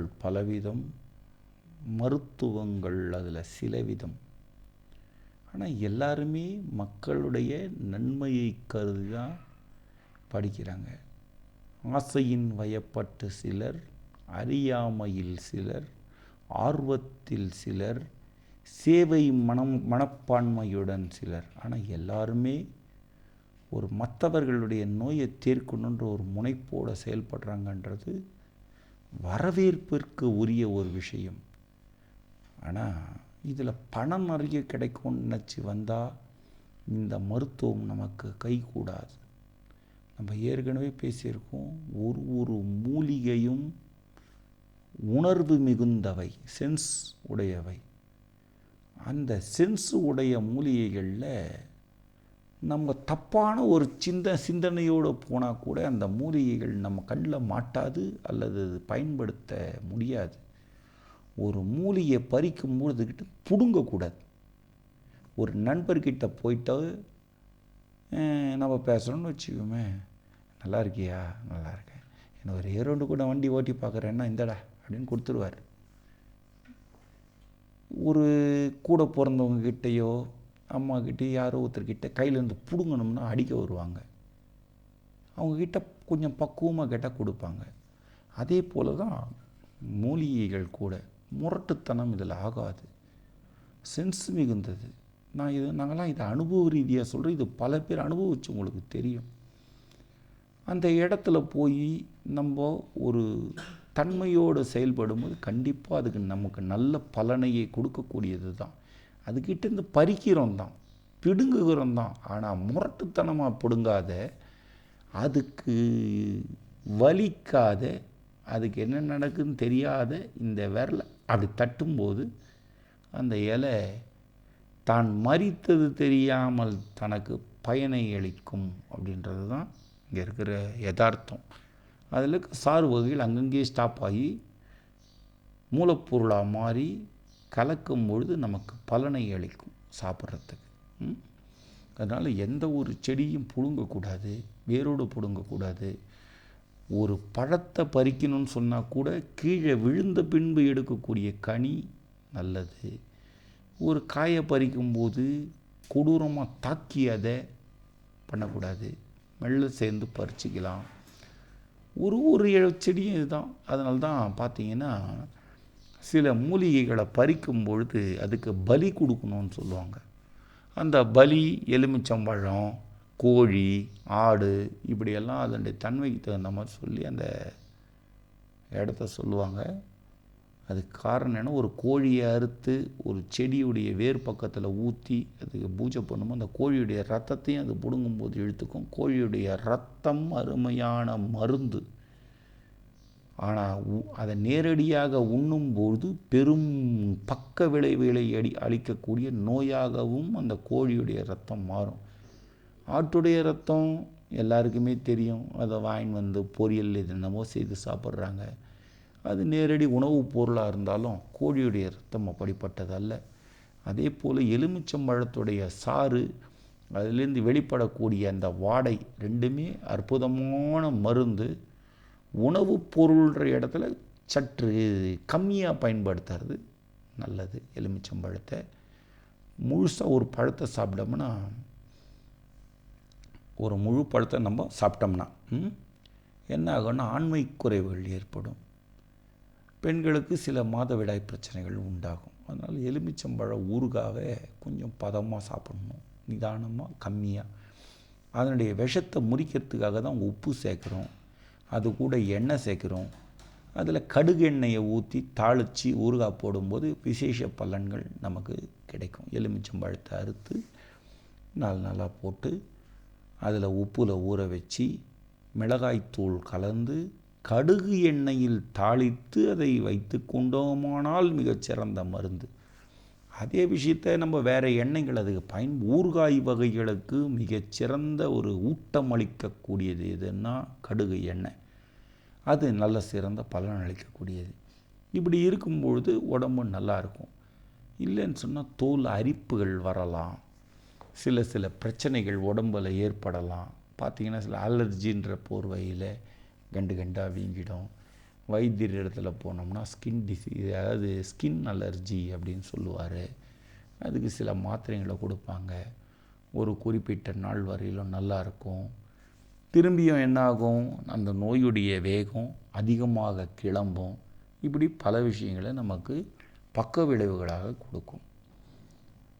மருந்துகள் பலவிதம் மருத்துவங்கள் அதில் சில விதம் ஆனால் எல்லாருமே மக்களுடைய நன்மையை கருதி தான் படிக்கிறாங்க. ஆசையின் வயப்பட்டு சிலர் அறியாமையில் சிலர் ஆர்வத்தில் சிலர் சேவை மனம் மனப்பான்மையுடன் சிலர். ஆனால் எல்லாருமே ஒரு மற்றவர்களுடைய நோயை தீர்க்கணுன்ற ஒரு முனைப்போடு செயல்படுறாங்கன்றது வரவேற்பிற்கு உரிய ஒரு விஷயம். ஆனால் இதில் பணம் நிறைய கிடைக்கும்னு நினச்சி வந்தால் இந்த மருத்துவம் நமக்கு கைகூடாது நம்ம ஏற்கனவே பேசியிருக்கோம் ஒரு ஒரு மூலிகையும் உணர்வு மிகுந்தவை சென்ஸ் உடையவை. அந்த சென்ஸ் உடைய மூலிகைகளில் நம்ம தப்பான ஒரு சிந்த சிந்தனையோடு போனால் கூட அந்த மூலிகைகள் நம்ம கண்ணில் மாட்டாது அல்லது அது பயன்படுத்த முடியாது. ஒரு மூலிகையை பறிக்கும் அதுக்கிட்ட பிடுங்கக்கூடாது. ஒரு நண்பர்கிட்ட போயிட்டு நம்ம பேசுகிறோன்னு வச்சுக்கோமே. நல்லா இருக்கியா? நல்லா இருக்கேன். என்ன ஒரு ஏரோண்டு கூட வண்டி ஓட்டி பார்க்குறேன்னா இந்தடா அப்படின்னு கொடுத்துருவார். ஒரு கூட பிறந்தவங்க கிட்டேயோ அம்மாக்கிட்ட யாரோ ஒருத்தர்கிட்ட கையிலேருந்து பிடுங்கணும்னா அடிக்க வருவாங்க. அவங்கக்கிட்ட கொஞ்சம் பக்குவமாக கேட்டால் கொடுப்பாங்க. அதே போல தான் மூலிகைகள் கூட. முரட்டுத்தனம் இதில் ஆகாது. சென்ஸ் மிகுந்தது. நான் இது நாங்களாம் இதை அனுபவ ரீதியாக சொல்கிறேன் இது பல பேர் அனுபவிச்சு உங்களுக்கு தெரியும். அந்த இடத்துல போய் நம்ம ஒரு தன்மையோடு செயல்படும்போது கண்டிப்பாக அதுக்கு நமக்கு நல்ல பலனையை கொடுக்கக்கூடியது தான் அதுக்கிட்டேருந்து பறிக்கிறோம் தான் பிடுங்குகிறோம் தான். ஆனால் முரட்டுத்தனமாக பிடுங்காத அதுக்கு வலிக்காத அதுக்கு என்ன நடக்குதுன்னு தெரியாத இந்த விரலை அப்படி தட்டும்போது அந்த இலை தான் மறித்தது தெரியாமல் தனக்கு பயனை அளிக்கும் அப்படின்றது தான் இங்கே இருக்கிற யதார்த்தம். அதில் சார் சாறு வகைகள் அங்கங்கே ஸ்டாப் ஆகி மூலப்பொருளாக மாறி கலக்கும் பொழுது நமக்கு பலனை அளிக்கும் சாப்பிட்றதுக்கு. அதனால் எந்த ஒரு செடியும் பிடுங்கக்கூடாது வேரோடு பிடுங்கக்கூடாது ஒரு பழத்தை பறிக்கணும்னு சொன்னால் கூட கீழே விழுந்த பின்பு எடுக்கக்கூடிய கனி நல்லது. ஒரு காயை பறிக்கும்போது கொடூரமாக தாக்கி அதை பண்ணக்கூடாது. மெல்ல சேர்ந்து பறிச்சிக்கலாம். ஒரு ஒரு செடியும் இதுதான். அதனால தான் பார்த்தீங்கன்னா சில மூலிகைகளை பறிக்கும் பொழுது அதுக்கு பலி கொடுக்கணும்னு சொல்லுவாங்க. அந்த பலி எலுமிச்சம்பழம் கோழி ஆடு இப்படியெல்லாம் அதனுடைய தன்மைக்கு தகுந்த மாதிரி சொல்லி அந்த இடத்த சொல்லுவாங்க. அதுக்கு காரணம் என்ன? ஒரு கோழியை அறுத்து ஒரு செடியுடைய வேர் பக்கத்தில் ஊற்றி அதுக்கு பூஜை பண்ணும்போது அந்த கோழியுடைய ரத்தத்தையும் அது பிடுங்கும்போது இழுத்துக்கும். கோழியுடைய ரத்தம் அருமையான மருந்து. ஆனால் அதை நேரடியாக உண்ணும்போது பெரும் பக்க விளைவுகளை அடி அளிக்கக்கூடிய நோயாகவும் அந்த கோழியுடைய ரத்தம் மாறும். ஆட்டுடைய ரத்தம் எல்லாருக்குமே தெரியும். அதை வாங்கின்னு வந்து பொரியல் இது என்னமோ செய்து சாப்பிட்றாங்க. அது நேரடி உணவுப் பொருளாக இருந்தாலும் கோழியுடைய ரத்தம் அப்படிப்பட்டதல்ல. அதே போல் எலுமிச்சம்பழத்துடைய சாறு அதுலேருந்து வெளிப்படக்கூடிய அந்த வாடை ரெண்டுமே அற்புதமான மருந்து. உணவுப் பொருள்ன்ற இடத்துல சற்று கம்மியாக பயன்படுத்துறது நல்லது. எலுமிச்சம்பழத்தை முழுசாக ஒரு பழத்தை சாப்பிட்டோம்னா ஒரு முழு பழத்தை நம்ம சாப்பிட்டோம்னா என்ன ஆகும்னா ஆண்மை குறைவுகள் ஏற்படும். பெண்களுக்கு சில மாதவிடாய் பிரச்சனைகள் உண்டாகும். அதனால் எலுமிச்சம்பழம் ஊறுகாவே கொஞ்சம் பதமாக சாப்பிடணும். நிதானமாக கம்மியாக அதனுடைய விஷத்தை முறிக்கிறதுக்காக தான் உப்பு சேர்க்குறோம். அது கூட எண்ணெய் சேர்க்குறோம். அதில் கடுகு எண்ணெயை ஊற்றி தாளித்து ஊறுகாய் போடும்போது விசேஷ பலன்கள் நமக்கு கிடைக்கும். எலுமிச்சம்பழத்தை அறுத்து நாலு நாளாக போட்டு அதில் உப்பில் ஊற வச்சு மிளகாய்த்தூள் கலந்து கடுகு எண்ணெயில் தாளித்து அதை வைத்து கொண்டோமானால் மிகச்சிறந்த மருந்து. அதே விஷயத்தை நம்ம வேறு எண்ணெய்கள் அதுக்கு பயன் ஊறுகாய் வகைகளுக்கு மிகச்சிறந்த ஒரு ஊட்டம் அளிக்கக்கூடியது எதுன்னா கடுகு எண்ணெய். அது நல்ல சிறந்த பலன் அளிக்கக்கூடியது. இப்படி இருக்கும்பொழுது உடம்பு நல்லா இருக்கும். இல்லைன்னு சொன்னால் தோல் அரிப்புகள் வரலாம். சில சில பிரச்சனைகள் உடம்பில் ஏற்படலாம். பார்த்திங்கன்னா சில அலர்ஜின்ற போர்வையில் கண்டு கண்டாக வீங்கிடும். வைத்தியர் இடத்துல போனோம்னா ஸ்கின் டிசீஸ் அதாவது ஸ்கின் அலர்ஜி அப்படின்னு சொல்லுவார். அதுக்கு சில மாத்திரைகளை கொடுப்பாங்க. ஒரு குறிப்பிட்ட நாள் வரையிலும் நல்லா இருக்கும். திரும்பியும் என்னாகும்? அந்த நோயுடைய வேகம் அதிகமாக கிளம்பும். இப்படி பல விஷயங்களை நமக்கு பக்க விளைவுகளாக கொடுக்கும்.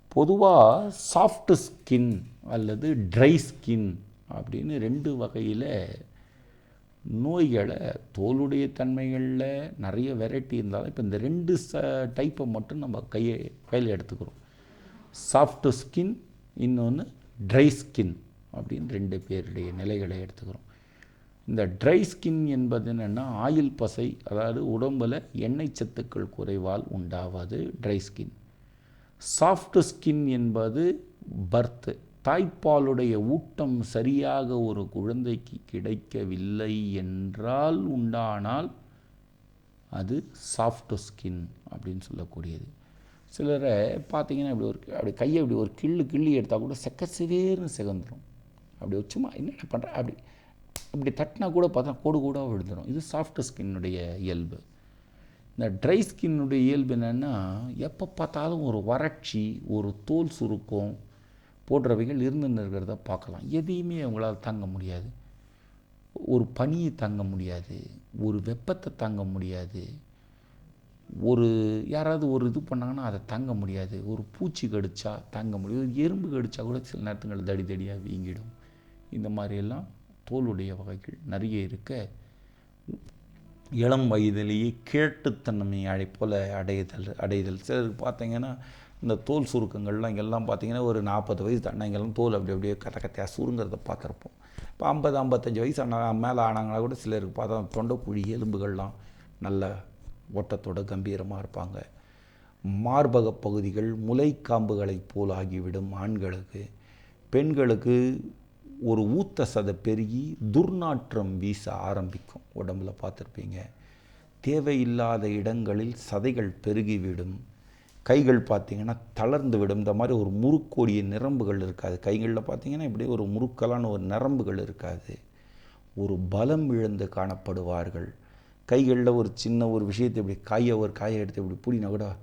பொதுவாக சாஃப்ட் ஸ்கின் அல்லது ட்ரை ஸ்கின் அப்படின்னு ரெண்டு வகையில் நோய்களை தோலுடைய தன்மைகளில் நிறைய வெரைட்டி இருந்தாலும் இப்போ இந்த ரெண்டு ச டைப்பை மட்டும் நம்ம கையை கையில் எடுத்துக்கிறோம். சாஃப்ட் ஸ்கின் இன்னொன்று ட்ரை ஸ்கின் அப்படின்னு ரெண்டு பேருடைய நிலைகளை எடுத்துக்கிறோம். இந்த ட்ரை ஸ்கின் என்பது என்னென்னா ஆயில் பசை அதாவது உடம்பில் எண்ணெய் சத்துக்கள் குறைவால் உண்டாவது ட்ரை ஸ்கின் சாஃப்ட் ஸ்கின் என்பது பர்த்து தாய்ப்பாலுடைய ஊட்டம் சரியாக ஒரு குழந்தைக்கு கிடைக்கவில்லை என்றால் உண்டானால் அது சாஃப்ட் ஸ்கின் அப்படின்னு சொல்லக்கூடியது. சிலரை பார்த்தீங்கன்னா இப்படி ஒரு அப்படி கையை இப்படி ஒரு கிள்ளு கிள்ளி எடுத்தால் கூட செக்க சிவேர்னு சிகந்துடும் அப்படி சும்மா என்னென்ன பண்ணுற அப்படி இப்படி தட்டினா கூட பார்த்தா கோடு கூட விழுந்துடும் இது சாஃப்ட் ஸ்கின்னுடைய இயல்பு. இந்த ட்ரை ஸ்கின்னுடைய இயல்பு என்னென்னா எப்போ பார்த்தாலும் ஒரு வறட்சி ஒரு தோல் சுருக்கம் போன்றவைகள் இருந்துன்னு இருக்கிறத பார்க்கலாம். எதையுமே அவங்களால் தாங்க முடியாது. ஒரு பனியை தாங்க முடியாது. ஒரு வெப்பத்தை தாங்க முடியாது. ஒரு யாராவது ஒரு இது பண்ணாங்கன்னா அதை தாங்க முடியாது. ஒரு பூச்சி கடிச்சா தாங்க முடியாது. ஒரு எறும்பு கடிச்சா கூட சில நேரத்துங்கள் தடி தடியாக வீங்கிடும். இந்த மாதிரியெல்லாம் தோலுடைய வகைகள் நிறைய இருக்க இளம் வயதிலேயே கேட்டுத்தன்மை அடை போல் அடைதல் அடைதல். சிலருக்கு பார்த்தீங்கன்னா இந்த தோல் சுருக்கங்கள்லாம் இங்கெல்லாம் பார்த்தீங்கன்னா ஒரு நாற்பது வயசு தாண்டிங்கெல்லாம் தோல் அப்படி அப்படியே கத்த கத்தையாக சுருங்கிறத பார்த்துருப்போம். இப்போ ஐம்பது ஐம்பத்தஞ்சு வயசு ஆனால் மேலே ஆனாங்கன்னா கூட சிலருக்கு பார்த்தா தொண்டைக்குழி எலும்புகள்லாம் நல்ல ஓட்டத்தோட கம்பீரமாக இருப்பாங்க. மார்பக பகுதிகள் முலைக்காம்புகளைப் போல் ஆகிவிடும் ஆண்களுக்கு. பெண்களுக்கு ஒரு ஊத்த சதை பெருகி துர்நாற்றம் வீச ஆரம்பிக்கும். உடம்புல பார்த்துருப்பீங்க. தேவையில்லாத இடங்களில் சதைகள் பெருகிவிடும். கைகள் பார்த்தீங்கன்னா தளர்ந்து விடும். இந்த மாதிரி ஒரு முறுக்கோடிய நிரம்புகள் இருக்காது. கைகளில் பார்த்தீங்கன்னா இப்படி ஒரு முறுக்கலான ஒரு நரம்புகள் இருக்காது. ஒரு பலம் இழந்து காணப்படுவார்கள். கைகளில் ஒரு சின்ன ஒரு விஷயத்தை இப்படி காயை ஒரு காயை எடுத்து இப்படி பிடினா கூட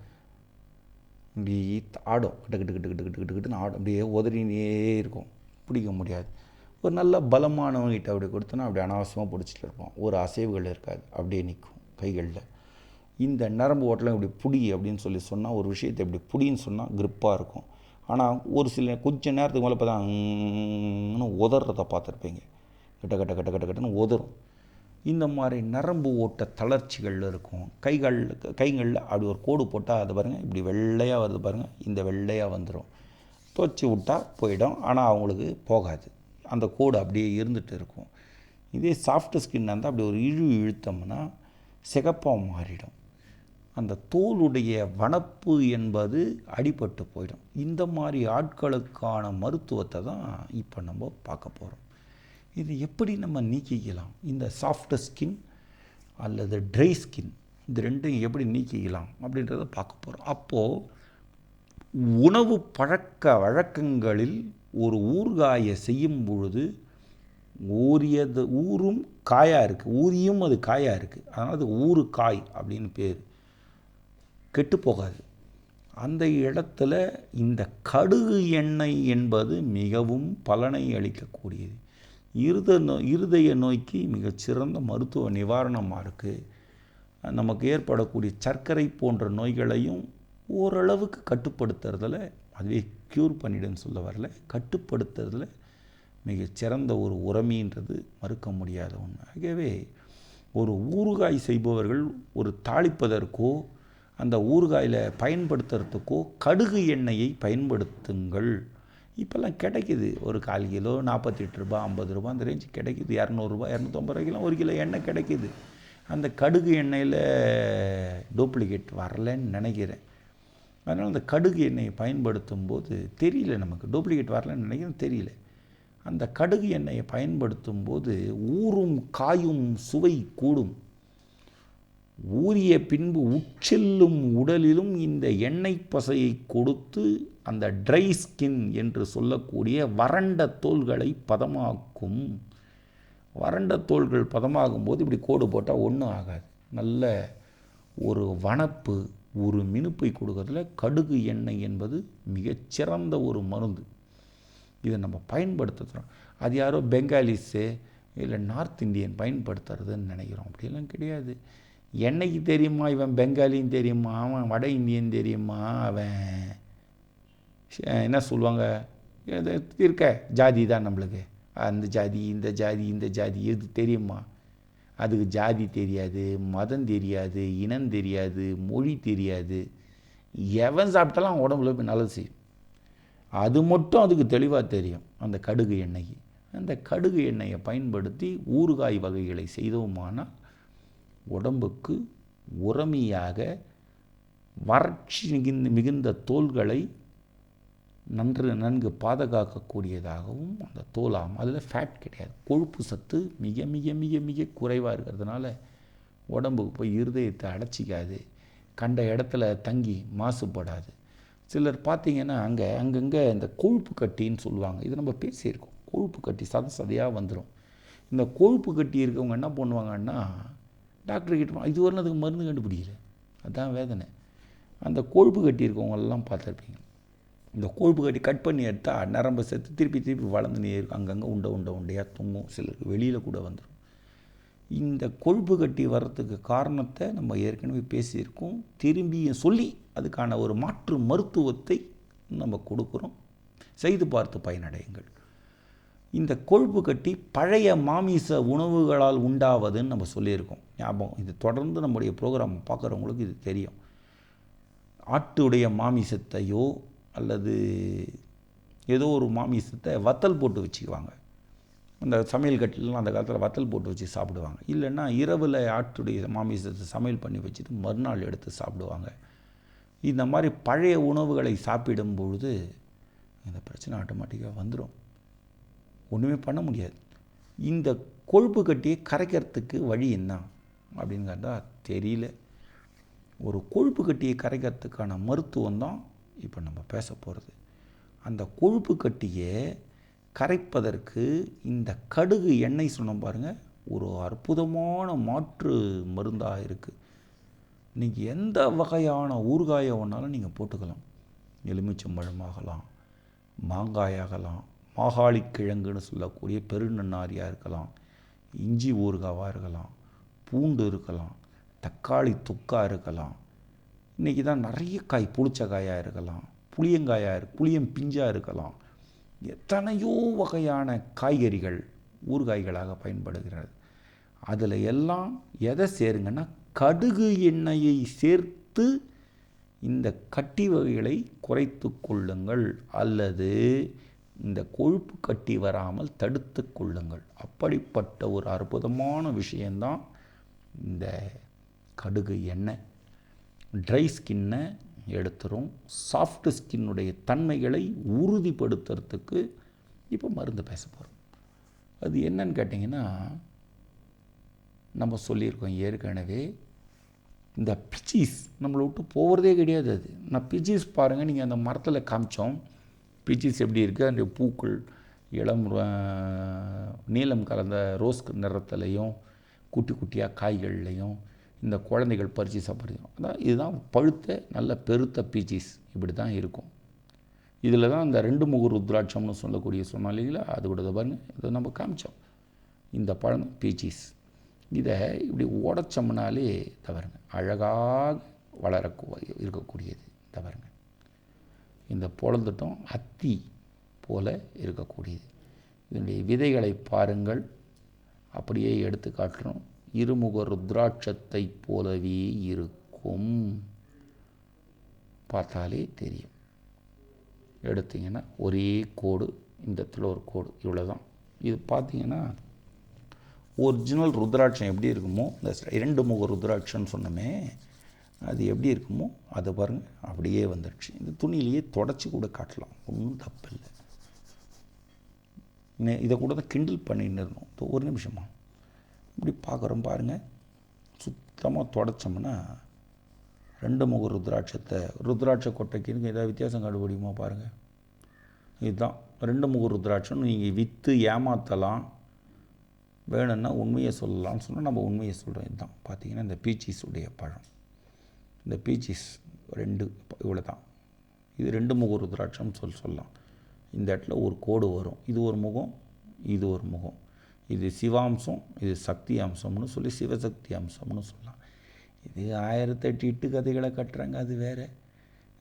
இப்படி ஆடும். கிட்ட கிட்ட கிட்ட கிட்ட கிட்ட கிட்ட கிட்டுன்னு ஆடும். அப்படியே உதறினே இருக்கும். பிடிக்க முடியாது. ஒரு நல்ல பலமானவங்கிட்ட அப்படி கொடுத்தோன்னா அப்படி அனாவசியமாக பிடிச்சிட்டு இருப்போம். ஒரு அசைவுகள் இருக்காது. அப்படியே நிற்கும் கைகளில். இந்த நரம்பு ஓட்டலாம் இப்படி புடி அப்படின்னு சொல்லி சொன்னால் ஒரு விஷயத்தை இப்படி புடின்னு சொன்னால் கிரிப்பாக இருக்கும். ஆனால் ஒரு சில கொஞ்ச நேரத்துக்கு மேலே பார்த்தா ம்னு உதறத பார்த்துருப்பீங்க. கிட்ட கட்ட கட்ட கட்ட கட்டன்னு உதறும். இந்த மாதிரி நரம்பு ஓட்ட தளர்ச்சிகள் இருக்கும். கைகள் கைகளில் அப்படி ஒரு கோடு போட்டால் அது பாருங்கள் இப்படி வெள்ளையாக வருது பாருங்கள் இந்த வெள்ளையாக வந்துடும் துவச்சி விட்டால் போயிடும். ஆனால் அவங்களுக்கு போகாது. அந்த கோடு அப்படியே இருந்துகிட்டு இருக்கும். இதே சாஃப்ட் ஸ்கின் இருந்தால் அப்படி ஒரு இழு இழுத்தோம்னா சிகப்பாக மாறிடும். அந்த தோலுடைய வனப்பு என்பது அடிபட்டு போயிடும். இந்த மாதிரி ஆட்களுக்கான மருத்துவத்தை தான் இப்போ நம்ம பார்க்க போகிறோம் இது எப்படி நம்ம நீக்கிக்கலாம்? இந்த சாஃப்ட் ஸ்கின் அல்லது ட்ரை ஸ்கின் இது ரெண்டையும் எப்படி நீக்கிக்கலாம் அப்படின்றத பார்க்க போகிறோம் அப்போது உணவு பழக்க வழக்கங்களில் ஒரு ஊறுகாயை செய்யும் பொழுது ஊரியது ஊரும் காயாக இருக்குது ஊரியும் அது காயாக இருக்குது அதனால் அது ஊறுகாய் அப்படின்னு பேர். கெட்டு போகாது. அந்த இடத்துல இந்த கடுகு எண்ணெய் என்பது மிகவும் பலனை அளிக்கக்கூடியது. இருத நோய் இருதய நோய்க்கு மிகச்சிறந்த மருத்துவ நிவாரணமாக இருக்குது நமக்கு ஏற்படக்கூடிய சர்க்கரை போன்ற நோய்களையும் ஓரளவுக்கு கட்டுப்படுத்துறதில் அதுவே க்யூர் பண்ணிடுன்னு சொல்ல வரல. கட்டுப்படுத்துறதில் மிகச்சிறந்த ஒரு உரமின்றது மறுக்க முடியாத ஒன்று ஆகவே ஒரு ஊறுகாய் செய்பவர்கள் ஒரு தாளிப்பதற்கோ அந்த ஊறுகாயில் பயன்படுத்துறதுக்கோ கடுகு எண்ணெயை பயன்படுத்துங்கள். இப்போல்லாம் கிடைக்கிது. ஒரு கால் கிலோ நாற்பத்தெட்டு ரூபா ஐம்பது ரூபா அந்த ரேஞ்சு கிடைக்கிது. இரநூறுபா இரநூத்தம்பது ரூபாய்க்கெலாம் ஒரு கிலோ எண்ணெய் கிடைக்கிது. அந்த கடுகு எண்ணெயில் டூப்ளிகேட் வரலன்னு நினைக்கிறேன். அதனால் அந்த கடுகு எண்ணெயை பயன்படுத்தும் போது தெரியல நமக்கு. டூப்ளிகேட் வரலன்னு நினைக்கிறேன் தெரியல. அந்த கடுகு எண்ணெயை பயன்படுத்தும் போது ஊறும் காயும் சுவை கூடும். ஊறிய பின்பு உச்செல்லும் உடலிலும் இந்த எண்ணெய் பசையை கொடுத்து அந்த ட்ரை ஸ்கின் என்று சொல்லக்கூடிய வறண்ட தோள்களை பதமாக்கும். வறண்ட தோள்கள் பதமாகும் போது இப்படி கோடு போட்டால் ஒன்றும் ஆகாது. நல்ல ஒரு வனப்பு ஒரு மினுப்பை கொடுக்கறதுல கடுகு எண்ணெய் என்பது மிகச்சிறந்த ஒரு மருந்து. இதை நம்ம பயன்படுத்துகிறோம் அது யாரோ பெங்காலிஸு இல்லை நார்த் இந்தியன் பயன்படுத்துறதுன்னு நினைக்கிறோம். அப்படிலாம் கிடையாது. என்னைக்கு தெரியுமா இவன் பெங்காலின்னு தெரியுமா? அவன் வட இந்தியன் தெரியுமா? அவன் என்ன சொல்லுவாங்க? இருக்க ஜாதி தான் நம்மளுக்கு. அந்த ஜாதி இந்த ஜாதி இந்த ஜாதி எது தெரியுமா? அதுக்கு ஜாதி தெரியாது மதம் தெரியாது இனம் தெரியாது மொழி தெரியாது. எவன் சாப்பிட்டாலும் உடம்புல போய் நல்லது செய்யும். அது மட்டும் அதுக்கு தெளிவாக தெரியும் அந்த கடுகு எண்ணெய். அந்த கடுகு எண்ணெயை பயன்படுத்தி ஊறுகாய் வகைகளை செய்தோமானால் உடம்புக்கு உரமியாக வறட்சி மிகுந்த மிகுந்த தோள்களை நன்று நன்கு பாதுகாக்கக்கூடியதாகவும் அந்த தோலாகும் அதில் ஃபேட் கிடையாது. கொழுப்பு சத்து மிக மிக மிக மிக குறைவாக இருக்கிறதுனால உடம்புக்கு போய் இருதயத்தை அடைச்சிக்காது. கண்ட இடத்துல தங்கி மாசுபடாது. சிலர் பார்த்தீங்கன்னா அங்கே அங்கங்கே இந்த கொழுப்பு கட்டின்னு சொல்லுவாங்க. இது நம்ம பேசியிருக்கோம். கொழுப்பு கட்டி சத சதையாக வந்துடும் இந்த கொழுப்பு கட்டி இருக்கவங்க என்ன பண்ணுவாங்கன்னா டாக்டர் கிட்ட இது வரணும் அதுக்கு மருந்து கண்டுபிடிக்கல. அதுதான் வேதனை. அந்த கொழுப்பு கட்டி இருக்கவங்கெல்லாம் பார்த்துருப்பீங்க. இந்த கொழுப்பு கட்டி கட் பண்ணி எடுத்தால் நரம்பு செத்து திருப்பி திருப்பி வளர்ந்துனே இருக்கும் அங்கங்கே உண்டை உண்டை உண்டையாக தொங்கும். சிலருக்கு வெளியில் கூட வந்துடும் இந்த கொழுப்பு கட்டி வர்றதுக்கு காரணத்தை நம்ம ஏற்கனவே பேசியிருக்கோம். திரும்பியும் சொல்லி அதுக்கான ஒரு மாற்று மருத்துவத்தை நம்ம கொடுக்குறோம். செய்து பார்த்து பயனடையுங்கள். இந்த கொழுப்பு கட்டி பழைய மாமிச உணவுகளால் உண்டாவதுன்னு நம்ம சொல்லியிருக்கோம். ஞாபகம். இது தொடர்ந்து நம்முடைய ப்ரோக்ராம் பார்க்குறவங்களுக்கு இது தெரியும். ஆட்டுடைய மாமிசத்தையோ அல்லது ஏதோ ஒரு மாமிசத்தை வத்தல் போட்டு வச்சுக்குவாங்க. அந்த சமையல் கட்டிலாம் அந்த காலத்தில் வத்தல் போட்டு வச்சு சாப்பிடுவாங்க. இல்லைன்னா இரவில் ஆட்டுடைய மாமிசத்தை சமையல் பண்ணி வச்சுட்டு மறுநாள் எடுத்து சாப்பிடுவாங்க. இந்த மாதிரி பழைய உணவுகளை சாப்பிடும் பொழுது இந்த பிரச்சனை ஆட்டோமேட்டிக்காக வந்துடும் ஒன்றுமே பண்ண முடியாது. இந்த கொழுப்பு கட்டியை கரைக்கிறதுக்கு வழி என்ன அப்படின்னு கேட்டால் தெரியல. ஒரு கொழுப்பு கட்டியை கரைக்கிறதுக்கான மருத்துவம் தான் இப்போ நம்ம பேச போகிறது அந்த கொழுப்பு கட்டியை கரைப்பதற்கு இந்த கடுகு எண்ணெய் சொன்னோம் பாருங்கள் ஒரு அற்புதமான மாற்று மருந்தாக இருக்குது நீங்கள் எந்த வகையான ஊறுகாயை வேணாலும் நீங்கள் போட்டுக்கலாம். எலுமிச்சம்பழமாகலாம் மாங்காயாகலாம் மாகாளி கிழங்குன்னு சொல்லக்கூடிய பெருநன்னாரியாக இருக்கலாம் இஞ்சி ஊறுகாவாக இருக்கலாம் பூண்டு இருக்கலாம் தக்காளி தொக்கா இருக்கலாம் இன்றைக்கி தான் நிறைய காய் புளிச்ச காயாக இருக்கலாம் புளியங்காயாக இருக்கு புளியம் பிஞ்சாக இருக்கலாம். எத்தனையோ வகையான காய்கறிகள் ஊறுகாய்களாக பயன்படுகிறது. அதில் எல்லாம் எதை சேருங்கன்னா கடுகு எண்ணெயை சேர்த்து இந்த கட்டி வகைகளை குறைத்து கொள்ளுங்கள் அல்லது இந்த கொழுப்பு கட்டி வராமல் தடுத்து கொள்ளுங்கள். அப்படிப்பட்ட ஒரு அற்புதமான விஷயந்தான் இந்த கடுகு எண்ணெய். ட்ரை ஸ்கின்னை எடுத்துரும். சாஃப்ட் ஸ்கின்னுடைய தன்மைகளை உறுதிப்படுத்துறதுக்கு இப்போ மருந்து பேச போகிறோம் அது என்னன்னு கேட்டிங்கன்னா நம்ம சொல்லியிருக்கோம் ஏற்கனவே இந்த பிச்சீஸ் நம்மளை விட்டு போகிறதே கிடையாது அது. நான் பிச்சீஸ் பாருங்கள் நீங்கள் அந்த மரத்தில் காமிச்சோம். பிச்சீஸ் எப்படி இருக்குது அந்த பூக்கள் இளம் நீளம் நீலம் கலந்த ரோஸ் நிறத்துலையும் குட்டி குட்டியாக காய்கள்லையும் இந்த குழந்தைகள் பறித்து சாப்பிடுறோம் அதான் இதுதான் பழுத்த நல்ல பெருத்த பீச்சீஸ். இப்படி தான் இருக்கும். இதில் தான் இந்த ரெண்டு முகூர் ருத்ராட்சம்னு சொல்லக்கூடிய சொன்னோம் இல்லைங்களா? அது கூட இதை இதை நம்ம காமிச்சோம். இந்த பழம் பீச்சீஸ். இதை இப்படி உடச்சோம்னாலே தவறுங்க அழகாக வளரக்கூடிய இருக்கக்கூடியது. தவறுங்க இந்த பொழந்துட்டம் அத்தி போல இருக்கக்கூடியது. இதனுடைய விதைகளை பாருங்கள். அப்படியே எடுத்து காட்டுறோம். இருமுக ருத்ராட்சத்தைப் போலவே இருக்கும். பார்த்தாலே தெரியும். எடுத்தீங்கன்னா ஒரே கோடு இந்த இடத்துல ஒரு கோடு இவ்வளோ தான் இது பார்த்தீங்கன்னா ஒரிஜினல் ருத்ராட்சம் எப்படி இருக்குமோ இந்த இரண்டு முக ருத்ராட்சம்னு சொன்னோமே அது எப்படி இருக்குமோ அதை பாருங்கள் அப்படியே வந்துடுச்சு இந்த துணியிலேயே தொடச்சி கூட காட்டலாம் ஒன்றும் தப்பு இல்லை இதை கூட தான் கிண்டில் பண்ணின்னு இருந்தோம். ஒரு நிமிஷமா இப்படி பார்க்குறோம் பாருங்கள் சுத்தமாக தொடச்சோம்னா ரெண்டு முக ருத்ராட்சத்தை ருத்ராட்ச கொட்டைக்குன்னு ஏதாவது வித்தியாசம் கண்டுபிடிக்குமா பாருங்கள் இதுதான். ரெண்டு முக ருத்ராட்சம் நீங்கள் விற்று ஏமாற்றலாம் வேணும்னா உண்மையை சொல்லலாம்னு சொன்னால் நம்ம உண்மையை சொல்கிறோம் இதுதான். பார்த்தீங்கன்னா இந்த பீச்சீஸ் உடைய பழம். இந்த பீச்சீஸ் ரெண்டு இவ்வளோ தான் இது ரெண்டு முக ருத்ராட்சம்னு சொல்லி சொல்லலாம். இந்த இடத்துல ஒரு கோடு வரும். இது ஒரு முகம் இது ஒரு முகம். இது சிவாம்சம் இது சக்தி அம்சம்னு சொல்லி சிவசக்தி அம்சம்னு சொல்லலாம். இது ஆயிரத்தெட்டு இட்டு கதைகளை கட்டுறாங்க அது வேறு.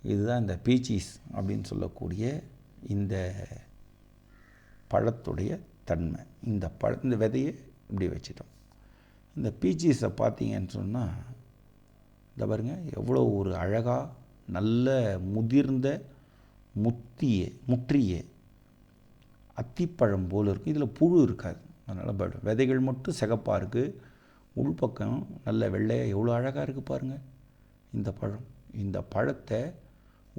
இதுதான் இந்த பீச்சீஸ் அப்படின்னு சொல்லக்கூடிய இந்த பழத்துடைய தன்மை. இந்த பழ இந்த விதையை இப்படி வச்சிட்டோம். இந்த பீச்சீஸை பார்த்தீங்கன்னு சொன்னால் இந்த பாருங்க எவ்வளோ ஒரு அழகாக நல்ல முதிர்ந்த முத்திய முற்றிய அத்திப்பழம் போல் இருக்கும் இதில் புழு இருக்காது. அதனால் பட் விதைகள் மட்டும் சிகப்பாக இருக்குது உள்பக்கம் நல்ல வெள்ளையாக எவ்வளோ அழகாக இருக்குது பாருங்கள் இந்த பழம். இந்த பழத்தை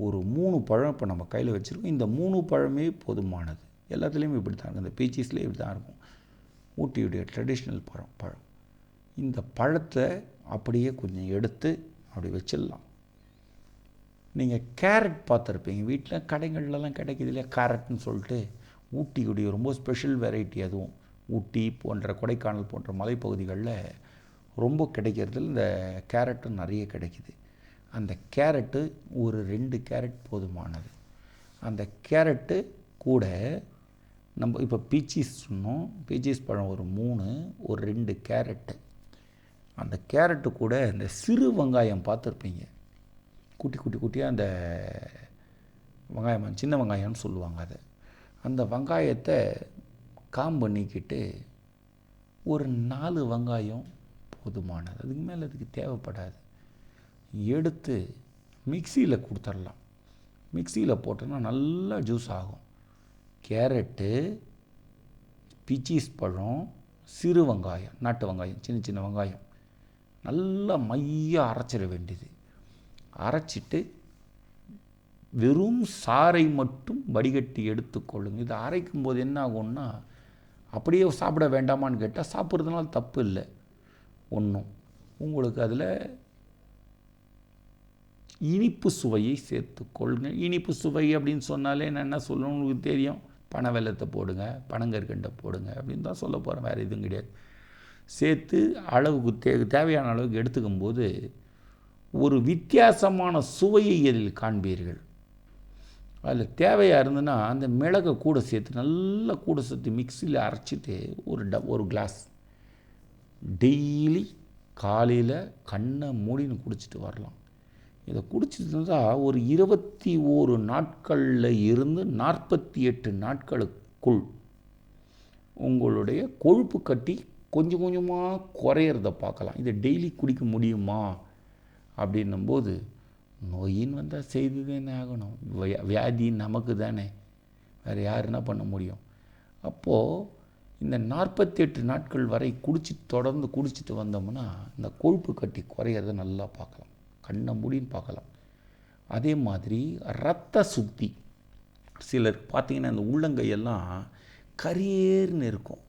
ஒரு மூணு பழம் இப்போ நம்ம கையில் வச்சுருக்கோம். இந்த மூணு பழமே போதுமானது. எல்லாத்துலேயுமே இப்படி தான் இருக்கும். இந்த பீச்சஸ்லேயே இப்படி தான் இருக்கும். ஊட்டியுடைய ட்ரெடிஷ்னல் பழம் பழம். இந்த பழத்தை அப்படியே கொஞ்சம் எடுத்து அப்படி வச்சிடலாம். நீங்கள் கேரட் பார்த்துருப்பீங்க. வீட்டில் கடைகள்லாம் கிடைக்கிது இல்லையா? கேரட்னு சொல்லிட்டு. ஊட்டியுடைய ரொம்ப ஸ்பெஷல் வெரைட்டி அதுவும். ஊட்டி போன்ற கொடைக்கானல் போன்ற மலைப்பகுதிகளில் ரொம்ப கிடைக்கிறதுல இந்த கேரட்டும் நிறைய கிடைக்குது. அந்த கேரட்டு ஒரு ரெண்டு கேரட் போதுமானது. அந்த கேரட்டு கூட நம்ம இப்போ பீச்சீஸ் சொன்னோம். பீச்சீஸ் பழம் ஒரு மூணு ஒரு ரெண்டு கேரட்டு. அந்த கேரட்டு கூட இந்த சிறு வெங்காயம் பார்த்துருப்பீங்க. குட்டி குட்டி குட்டியாக அந்த வெங்காயம் சின்ன வெங்காயம்னு சொல்லுவாங்க அதை. அந்த வெங்காயத்தை காம் பண்ணிக்கிட்டு ஒரு நாலு வெங்காயம் போதுமானது. அதுக்கு மேலே அதுக்கு தேவைப்படாது. எடுத்து மிக்சியில் கொடுத்துடலாம். மிக்சியில் போட்டோன்னா நல்லா ஜூஸ் ஆகும். கேரட்டு பிச்சீஸ் பழம் சிறு வெங்காயம் நாட்டு வெங்காயம் சின்ன சின்ன வெங்காயம். நல்லா மையாக அரைச்சிட வேண்டியது. அரைச்சிட்டு வெறும் சாறை மட்டும் வடிகட்டி எடுத்துக்கொள்ளுங்க. இதை அரைக்கும் போது என்ன ஆகும்னா அப்படியே சாப்பிட வேண்டாமான்னு கேட்டால் சாப்பிட்றதுனால தப்பு இல்லை. ஒன்றும் உங்களுக்கு அதில் இனிப்பு சுவையை சேர்த்துக்கொள்ளுங்க இனிப்பு சுவை அப்படின்னு சொன்னாலே நான் என்ன சொல்லணும் உங்களுக்கு தெரியும். பனை வெள்ளத்தை போடுங்க பனங்கற்கண்டை போடுங்க அப்படின்னு தான் சொல்ல போகிறேன் வேறு எதுவும் கிடையாது. சேர்த்து அளவுக்கு தே தேவையான அளவுக்கு எடுத்துக்கும் போது ஒரு வித்தியாசமான சுவையை இதில் காண்பீர்கள்? அதில் தேவையாக இருந்ததுன்னா அந்த மிளகை கூட சேர்த்து நல்லா கூட சேர்த்து மிக்சியில் அரைச்சிட்டு ஒரு ட ஒரு கிளாஸ் டெய்லி காலையில் கண்ணை மூடின்னு குடிச்சிட்டு வரலாம். இதை குடிச்சிட்டு இருந்தால் ஒரு இருபத்தி ஓரு நாட்களில் இருந்து நாற்பத்தி எட்டு நாட்களுக்குள் உங்களுடைய கொழுப்பு கட்டி கொஞ்சம் கொஞ்சமாக குறையிறத பார்க்கலாம். இதை டெய்லி குடிக்க முடியுமா? அப்படின்னும்போது நோயின்னு வந்தால் செய்து தானே ஆகணும். வியா- வியாதி நமக்கு தானே வேறு யார் என்ன பண்ண முடியும்? அப்போது இந்த நாற்பத்தெட்டு நாட்கள் வரை குடிச்சு தொடர்ந்து குடிச்சிட்டு வந்தோம்னா இந்த கொழுப்பு கட்டி குறையிறத நல்லா பார்க்கலாம். கண்ணை மூடின்னு பார்க்கலாம். அதே மாதிரி ரத்த சுத்தி. சிலர் பார்த்தீங்கன்னா இந்த உள்ளங்கையெல்லாம் கரியேர்னு இருக்கும்.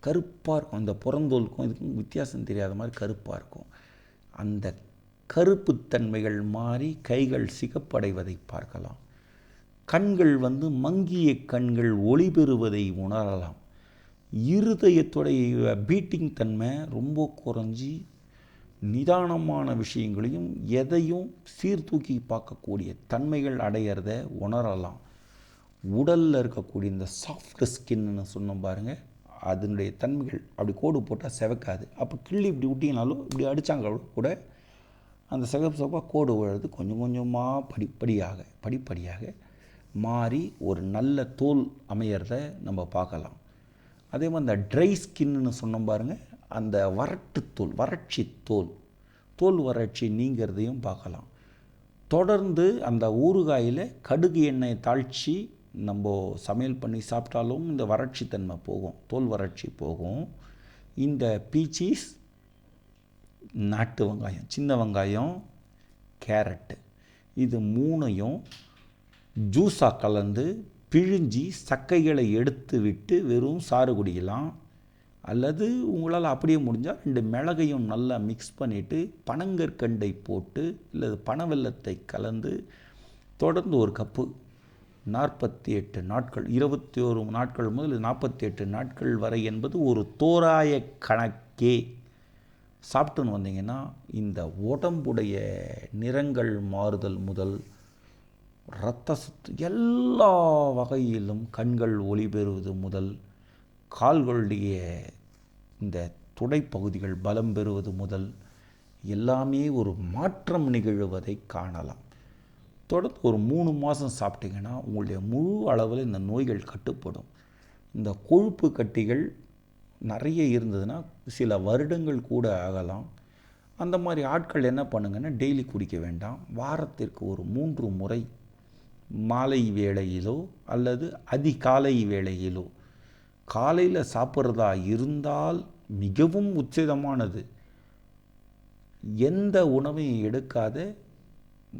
கருப்பாக இருக்கும். அந்த புறந்தோலுக்கும் இதுக்கும் வித்தியாசம் தெரியாத மாதிரி கருப்பாக இருக்கும். அந்த கருப்புத்தன்மைகள் மாறி கைகள் சிகப்படைவதை பார்க்கலாம். கண்கள் வந்து மங்கிய கண்கள் ஒளி பெறுவதை உணரலாம். இருதயத்துடைய பீட்டிங் தன்மை ரொம்ப குறைஞ்சி நிதானமான விஷயங்களையும் எதையும் சீர்தூக்கி பார்க்கக்கூடிய தன்மைகள் அடையிறத உணரலாம். உடலில் இருக்கக்கூடிய இந்த சாஃப்ட் ஸ்கின்னு சொன்னோம் பாருங்கள் அதனுடைய தன்மைகள் அப்படி கோடு போட்டால் செவக்காது. அப்போ கிள்ளி இப்படி விட்டிங்கனாலும் இப்படி அடித்தாங்க கூட அந்த சிகப்பு சிகப்பாக கோடு விழுறது கொஞ்சம் கொஞ்சமாக படிப்படியாக படிப்படியாக மாறி ஒரு நல்ல தோல் அமையிறத நம்ம பார்க்கலாம். அதே மாதிரி இந்த ட்ரை ஸ்கின்னு சொன்னோம் பாருங்கள் அந்த வறட்டு தோல் வறட்சி தோல் தோல் வறட்சி நீங்கிறதையும் பார்க்கலாம். தொடர்ந்து அந்த ஊறுகாயில் கடுகு எண்ணெய் தாழ்ச்சி நம்ம சமையல் பண்ணி சாப்பிட்டாலும் இந்த வறட்சி தன்மை போகும் தோல் வறட்சி போகும். இந்த பீச்சீஸ் நாட்டு வெங்காயம் சின்ன வெங்காயம் கேரட்டு இது மூணையும் ஜூஸாக கலந்து பிழிஞ்சி சக்கைகளை எடுத்து விட்டு வெறும் சாறு குடிக்கலாம். அல்லது உங்களால் அப்படியே முடிஞ்சால் ரெண்டு மிளகையும் நல்லா மிக்ஸ் பண்ணிவிட்டு பனங்கற்கண்டை போட்டு இல்லை பனவெல்லத்தை கலந்து தொடர்ந்து ஒரு கப்பு நாற்பத்தி எட்டு நாட்கள் இருபத்தி ஒரு நாட்கள் முதல் நாற்பத்தி எட்டு நாட்கள் வரை என்பது ஒரு தோராய கணக்கே. சாப்பிட்டுன்னு வந்தீங்கன்னா இந்த உடம்புடைய நிறங்கள் மாறுதல் முதல் இரத்த சுத்து எல்லா வகையிலும் கண்கள் ஒளி பெறுவது முதல் கால்களுடைய இந்த துடைப்பகுதிகள் பலம் பெறுவது முதல் எல்லாமே ஒரு மாற்றம் நிகழ்வதை காணலாம். தொடர்ந்து ஒரு மூணு மாதம் சாப்பிட்டீங்கன்னா உங்களுடைய முழு அளவில் இந்த நோய்கள் கட்டுப்படும். இந்த கொழுப்பு கட்டிகள் நிறைய இருந்ததுன்னா சில வருடங்கள் கூட ஆகலாம். அந்த மாதிரி ஆட்கள் என்ன பண்ணுங்கன்னா டெய்லி குடிக்க வேண்டாம். வாரத்திற்கு ஒரு மூன்று முறை மாலை வேளையிலோ அல்லது அதிகாலை வேளையிலோ காலையில் சாப்பிட்றதா இருந்தால் மிகவும் உச்சிதமானது. எந்த உணவையும் எடுக்காத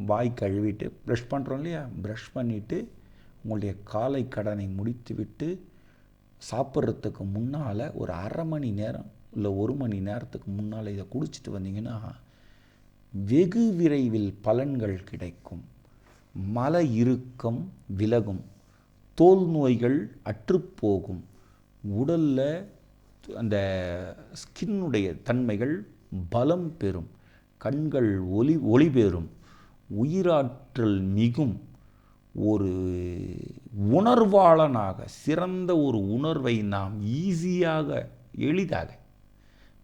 வாய் கழுவிட்டு ப்ரஷ் பண்ணுறோம் இல்லையா? ப்ரஷ் பண்ணிவிட்டு உங்களுடைய காலை கடனை முடித்துவிட்டு சாப்பிட்றதுக்கு முன்னால் ஒரு அரை மணி நேரம் இல்லை ஒரு மணி நேரத்துக்கு முன்னால் இதை குடிச்சிட்டு வந்தீங்கன்னா வெகு விரைவில் பலன்கள் கிடைக்கும். மல இறுக்கம் விலகும். தோல் நோய்கள் அற்றுப்போகும். உடலில் அந்த ஸ்கின்னுடைய தன்மைகள் பலம் பெறும். கண்கள் ஒளி ஒளி பெறும் உயிராற்றல் மிகும். ஒரு உணர்வாளனாக சிறந்த ஒரு உணர்வை நாம் ஈஸியாக எளிதாக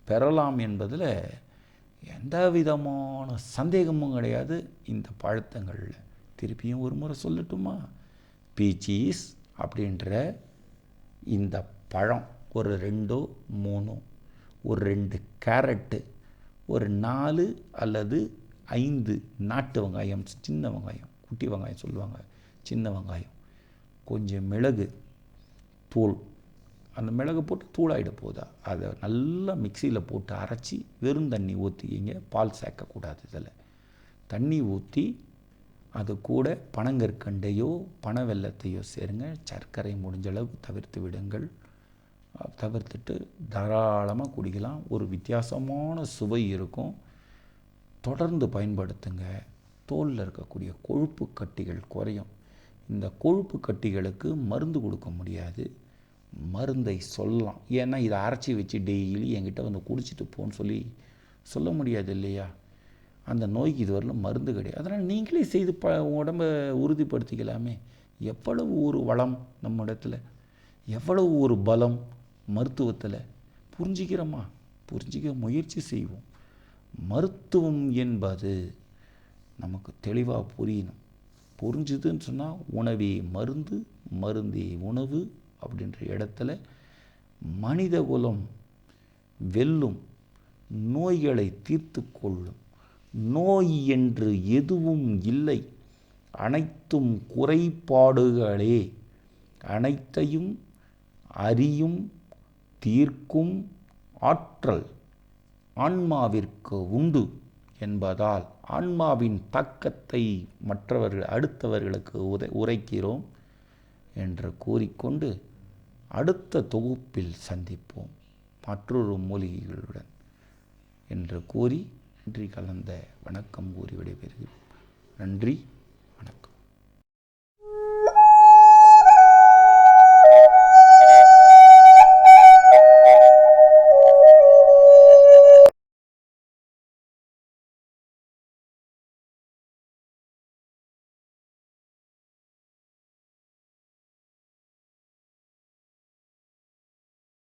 பெறலாம் என்பதில் எந்த விதமான சந்தேகமும் கிடையாது. இந்த பழத்தங்களில் திருப்பியும் ஒரு முறை சொல்லட்டுமா? பீச்சீஸ் அப்படின்ற இந்த பழம் ஒரு ரெண்டோ மூணோ ஒரு ரெண்டு கேரட்டு ஒரு நாலு அல்லது ஐந்து நாட்டு வெங்காயம் சின்ன வெங்காயம் குட்டி வெங்காயம் சொல்லுவாங்க. சின்ன வெங்காயம் கொஞ்சம் மிளகு தூள். அந்த மிளகு போட்டு தூளாயிட போதா? அதை நல்லா மிக்சியில் போட்டு அரைச்சி வெறும் தண்ணி ஊற்றிக்கிங்க பால் சேர்க்கக்கூடாது இதில். தண்ணி ஊற்றி அது கூட பனங்கற்கண்டையோ பனை வெல்லத்தையோ சேருங்க. சர்க்கரை முடிஞ்ச அளவுக்கு தவிர்த்து விடுங்கள். தவிர்த்துட்டு தாராளமாக குடிக்கலாம். ஒரு வித்தியாசமான சுவை இருக்கும். தொடர்ந்து பயன்படுத்துங்க. தோலில் இருக்கக்கூடிய கொழுப்பு கட்டிகள் குறையும். இந்த கொழுப்பு கட்டிகளுக்கு மருந்து கொடுக்க முடியாது. மருந்தை சொல்லலாம். ஏன்னா இதை அரைச்சி வச்சு டெய்லி என்கிட்ட வந்து குடிச்சிட்டு போன்னு சொல்லி சொல்ல முடியாது இல்லையா? அந்த நோய்க்கு இதுவரையிலும் மருந்து கிடையாது. அதனால் நீங்களே செய்து ப உடம்பை உறுதிப்படுத்திக்கலாமே. எவ்வளவு ஒரு வளம் நம்ம இடத்துல? எவ்வளவு ஒரு பலம் மருத்துவத்தில்? புரிஞ்சிக்கிறோமா? புரிஞ்சிக்க முயற்சி செய்வோம். மருத்துவம் என்பது நமக்கு தெளிவாக புரியணும். புரிஞ்சுதுன்னு சொன்னால் உணவே மருந்து மருந்தே உணவு அப்படின்ற இடத்துல மனித குலம் வெல்லும் நோய்களை தீர்த்து கொள்ளும். நோய் என்று எதுவும் இல்லை. அனைத்தும் குறைபாடுகளே. அனைத்தையும் அறியும் தீர்க்கும் ஆற்றல் ஆன்மாவிற்கு உண்டு. என்பதால் ஆன்மாவின் தாக்கத்தை மற்றவர்கள் அடுத்தவர்களுக்கு உதை உரைக்கிறோம் என்று கூறிக்கொண்டு அடுத்த தொகுப்பில் சந்திப்போம். மற்றொரு மூலிகைகளுடன் என்று கூறி நன்றி கலந்த வணக்கம் கூறி விடைபெறுகிறோம். நன்றி